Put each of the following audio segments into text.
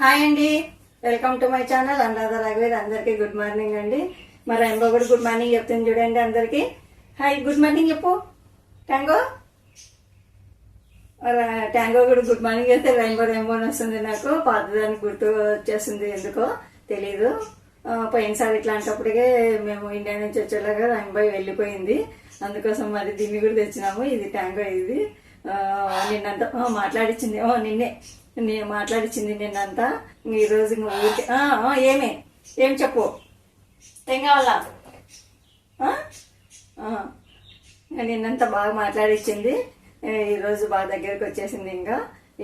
Hi అండి. Welcome to my channel Anuradha రాఘవేర్ అందరికీ good morning అండి. మరి రెయిన్బో కూడా గుడ్ మార్నింగ్ చెప్తుంది చూడండి అందరికీ. హాయ్ గుడ్ మార్నింగ్ చెప్పు. ట్యాంగో మరి ట్యాంగో కూడా గుడ్ మార్నింగ్ చెప్తే రెయిన్బో రెయిన్బో అని వస్తుంది నాకు. పాతదానికి గుర్తు వచ్చేస్తుంది ఎందుకో తెలీదు. పోయినసారి ఇట్లాంటప్పటికే మేము ఇండియా నుంచి వచ్చేలాగా రెయిన్బో వెళ్ళిపోయింది. అందుకోసం మరి దీన్ని కూడా తెచ్చినాము. ఇది ట్యాంగో ఇది. నిన్నంతా మాట్లాడిచ్చింది ఓ నిన్నే. నేను మాట్లాడిచ్చింది నిన్నంతా. ఇంక ఈ రోజు ఊరికే ఏమే? ఏం చెప్పు? ఏం కావాలా? నిన్నంతా బాగా మాట్లాడిచ్చింది. ఈరోజు బాగా దగ్గరికి వచ్చేసింది ఇంకా.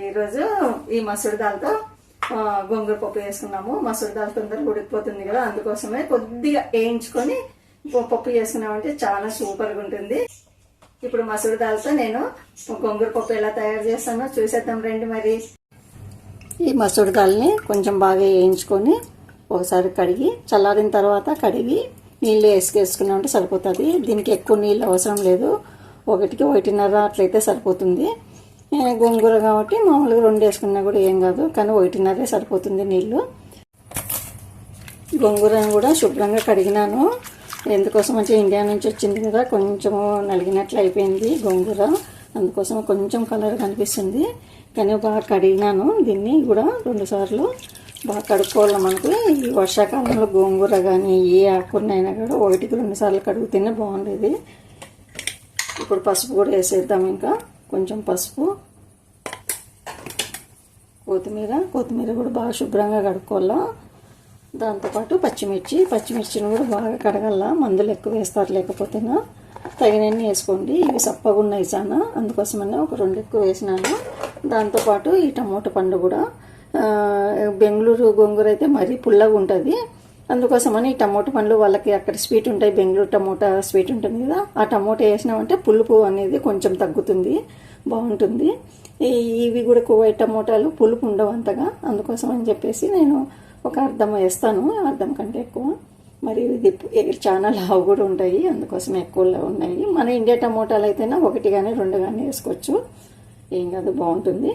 ఈరోజు ఈ మసూర్ దాల్తో గోంగూర పప్పు వేసుకున్నాము మసూర్ దాల్ తొందరగా ఉడికిపోతుంది కదా అందుకోసమే కొద్దిగా వేయించుకొని పప్పు చేసుకున్నామంటే చాలా సూపర్గా ఉంటుంది. ఇప్పుడు మసూర్ దాల్తో నేను గోంగూర పప్పు ఎలా తయారు చేస్తానో చూసేద్దాం రండి మరి. ఈ మసూర్ దాల్ని కొంచెం బాగా వేయించుకొని ఒకసారి కడిగి చల్లారిన తర్వాత కడిగి నీళ్ళు వేసుకేసుకున్నామంటే సరిపోతుంది. దీనికి ఎక్కువ నీళ్ళు అవసరం లేదు. ఒకటికి ఒకటిన్నర అట్లయితే సరిపోతుంది. గోంగూర కాబట్టి మామూలుగా రెండు వేసుకున్నా కూడా ఏం కాదు కానీ ఒకటిన్నరే సరిపోతుంది నీళ్ళు. గోంగూరను కూడా శుభ్రంగా కడిగినాను. ఎందుకోసం మంచిగా ఇండియా నుంచి వచ్చింది కదా కొంచెం నలిగినట్లు అయిపోయింది గోంగూర. అందుకోసం కొంచెం కలర్ కనిపిస్తుంది. కానీ బాగా కడిగినాను. దీన్ని కూడా రెండుసార్లు బాగా కడుక్కోవాలి మనకు. ఈ వర్షాకాలంలో గోంగూర కానీ ఏ ఆకున్నైనా కూడా ఒకటికి రెండుసార్లు కడుగుతేనే బాగుండేది. ఇప్పుడు పసుపు కూడా వేసేద్దాం ఇంకా. కొంచెం పసుపు. కొత్తిమీర. కొత్తిమీర కూడా బాగా శుభ్రంగా కడుక్కోవాలా. దాంతోపాటు పచ్చిమిర్చి. పచ్చిమిర్చిని కూడా బాగా కడగల మందులు ఎక్కువ వేస్తారు లేకపోతేనా. తగినన్ని వేసుకోండి. ఇవి సప్పగా ఉన్నాయి అందుకోసమని అందుకోసమనే ఒక రెండు ఎక్కువ వేసినాను. దాంతోపాటు ఈ టమోటా పండు కూడా. బెంగళూరు గోంగూర అయితే మరీ పుల్లగా ఉంటుంది. అందుకోసమని ఈ టమోటా పండ్లు వాళ్ళకి అక్కడ స్వీట్ ఉంటాయి. బెంగళూరు టమోటా స్వీట్ ఉంటుంది కదా. ఆ టమోటా వేసినామంటే పులుపు అనేది కొంచెం తగ్గుతుంది. బాగుంటుంది. ఇవి కూడా కువైట్ టమోటాలు పులుపు ఉండవు అంతగా అందుకోసం అని చెప్పేసి నేను ఒక అర్థం వేస్తాను. అర్థం కంటే ఎక్కువ. మరి ఇది చాలా లావు కూడా ఉంటాయి. అందుకోసం ఎక్కువ ఉన్నాయి. మన ఇండియా టమోటాలు అయితేనే ఒకటి కానీ రెండు కానీ వేసుకోవచ్చు. ఏం కాదు బాగుంటుంది.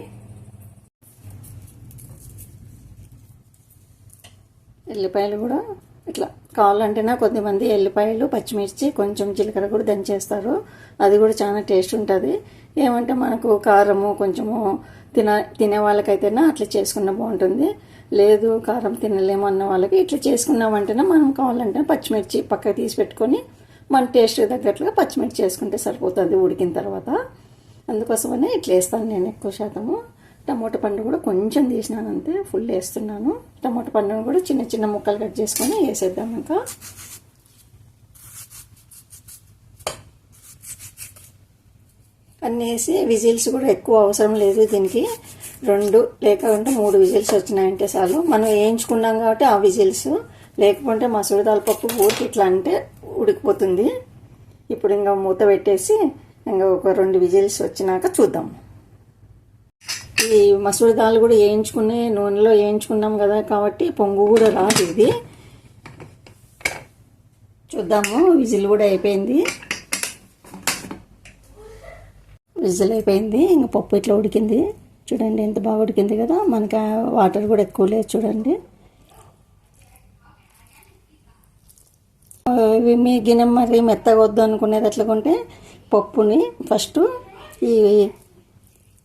ఎల్లిపాయలు కూడా ఇట్లా కావాలంటేనా కొద్దిమంది ఎల్లిపాయలు పచ్చిమిర్చి కొంచెం జీలకర్ర కూడా దంచేస్తారు. అది కూడా చాలా టేస్ట్ ఉంటుంది. ఏమంటే మనకు కారము కొంచెము తిన తినే వాళ్ళకైతేనా అట్లా చేసుకున్న బాగుంటుంది. లేదు కారం తినలేము అన్న వాళ్ళకి ఇట్లా చేసుకున్నామంటేనే మనం కావాలంటే పచ్చిమిర్చి పక్కకు తీసి పెట్టుకొని మన టేస్ట్ తగ్గట్లుగా పచ్చిమిర్చి చేసుకుంటే సరిపోతుంది ఉడికిన తర్వాత. అందుకోసమనే ఇట్లా వేస్తాను నేను ఎక్కువ శాతము. టమోటా పండు కూడా కొంచెం తీసినాను అంతే ఫుల్ వేస్తున్నాను. టమోటా పండును కూడా చిన్న చిన్న ముక్కలు కట్ చేసుకొని వేసేద్దాం ఇంకా. అన్నీ వేసి విజిల్స్ కూడా ఎక్కువ అవసరం లేదు దీనికి. రెండు లేకుంటే మూడు విజిల్స్ వచ్చినాయంటే చాలు. మనం వేయించుకున్నాం కాబట్టి ఆ విజిల్స్. లేకపోతే మసూరు దాల్ పప్పు ఊరికి ఇట్లా అంటే ఉడికిపోతుంది. ఇప్పుడు ఇంకా మూత పెట్టేసి ఇంకా ఒక రెండు విజిల్స్ వచ్చినాక చూద్దాం. ఈ మసూరి దాల్ కూడా వేయించుకునే నూనెలో వేయించుకున్నాం కదా కాబట్టి పొంగు కూడా రాదు ఇది. చూద్దాము విజిల్ కూడా అయిపోయింది. విజిల్ అయిపోయింది ఇంకా పప్పు ఇట్లా ఉడికింది. చూడండి ఎంత బాగా ఉడికింది కదా మనకి వాటర్ కూడా ఎక్కువ లేదు చూడండి. ఇవి మీ గిన్నె మరి మెత్తగా వద్దు అనుకునేది ఎట్లాగుంటే పప్పుని ఫస్ట్ ఈ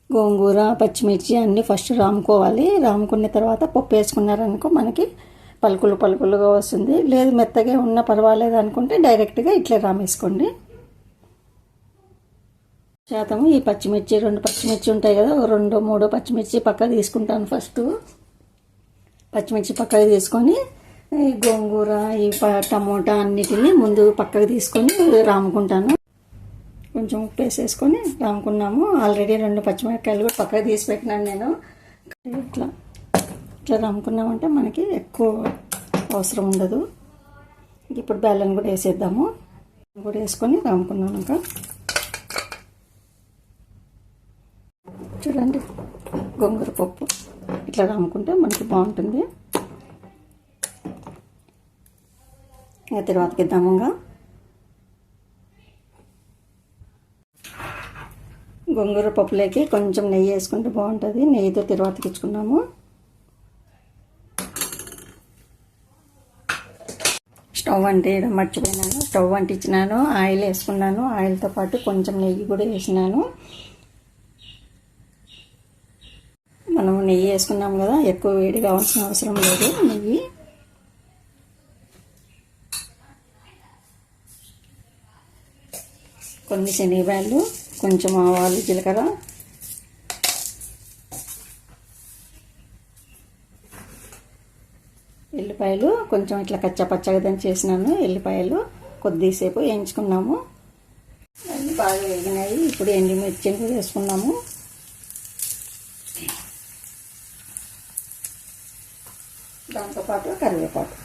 గోంగూర పచ్చిమిర్చి అన్నీ ఫస్ట్ రాముకోవాలి. రాముకున్న తర్వాత పప్పు వేసుకున్నారనుకో మనకి పలుకులు పలుకులుగా వస్తుంది. లేదు మెత్తగా ఉన్నా పర్వాలేదు అనుకుంటే డైరెక్ట్గా ఇట్లే రామేసుకోండి. శాతం ఈ పచ్చిమిర్చి రెండు పచ్చిమిర్చి ఉంటాయి కదా రెండు మూడు పచ్చిమిర్చి పక్క తీసుకుంటాను ఫస్ట్. పచ్చిమిర్చి పక్కకు తీసుకొని ఈ గోంగూర ఈ ప- టమోటా అన్నిటిని ముందు పక్కకు తీసుకొని రాముకుంటాను. కొంచెం ఉప్పు వేసేసుకొని రాముకున్నాము. ఆల్రెడీ రెండు పచ్చిమిరపకాయలు కూడా పక్కకు తీసి పెట్టినాను నేను. ఇట్లా ఇట్లా రాముకున్నామంటే మనకి ఎక్కువ అవసరం ఉండదు. ఇప్పుడు బెల్లం కూడా వేసేద్దాము. కూడా వేసుకొని రాముకున్నాను ఇంకా. చూడండి. గోంగూర పప్పు. ఇట్లా రమ్ముకుంటే మనకి బాగుంటుంది. ఇంకా తర్వాతకి దమంగా గోంగూర పప్పులోకి కొంచెం నెయ్యి వేసుకుంటే బాగుంటుంది. నెయ్యితో తిరువాతకి ఇచ్చుకున్నాము స్టవ్ అంటేయడం మర్చిపోయినాను. స్టవ్ అంటించినాను. ఆయిల్ వేసుకున్నాను. ఆయిల్తో పాటు కొంచెం నెయ్యి కూడా వేసినాను. మనం నెయ్యి వేసుకున్నాం కదా ఎక్కువ వేడి కావాల్సిన అవసరం లేదు. నెయ్యి. కొన్ని శనగపాయలు కొంచెం ఆవాలు జీలకర్ర. ఎల్లిపాయలు కొంచెం ఇట్లా కచ్చా పచ్చగా దంచి చేసినాను ఎల్లిపాయలు కొద్దిసేపు వేయించుకున్నాము. అన్నీ బాగా వేగినాయి. ఇప్పుడు ఎండిమిర్చి వేసుకున్నాము. దాంతోపాటు కరివేపాకు.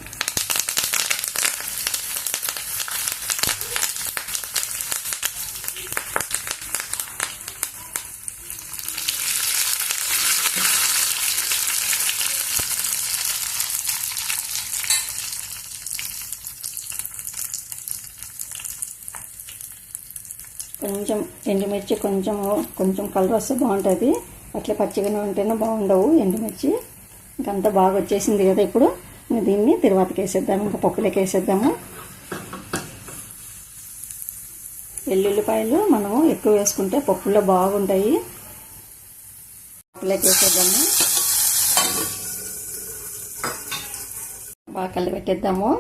కొంచెం ఎండుమిర్చి కొంచెం కొంచెం కలర్ వస్తే బాగుంటుంది. అట్లా పచ్చిగానే ఉంటేనే బాగుండవు ఎండుమిర్చి. ఇంకంతా బాగా వచ్చేసింది కదా ఇప్పుడు. ఇంకా దీన్ని తిరువాతకి వేసేద్దాము ఇంకా పప్పులోకి వేసేద్దాము వెల్లుల్లిపాయలు మనము ఎక్కువ వేసుకుంటే పప్పులో బాగుంటాయి. పప్పులోకి వేసేద్దాము బాగా కలిపెట్టేద్దాము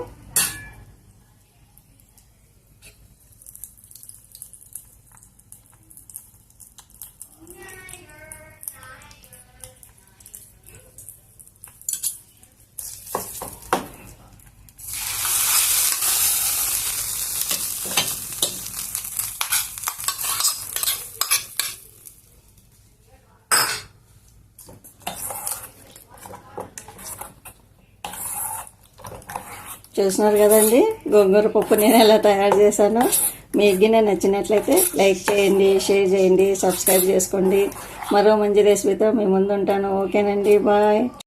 చూస్తున్నారు కదండి? గోంగూర పప్పు నేను ఎలా తయారు చేశానో మీకు గిన్నె నచ్చినట్లయితే లైక్ చేయండి షేర్ చేయండి సబ్స్క్రైబ్ చేసుకోండి. మరో మంచి రెసిపీతో మీ ముందు ఉంటాను ఓకేనండి బాయ్.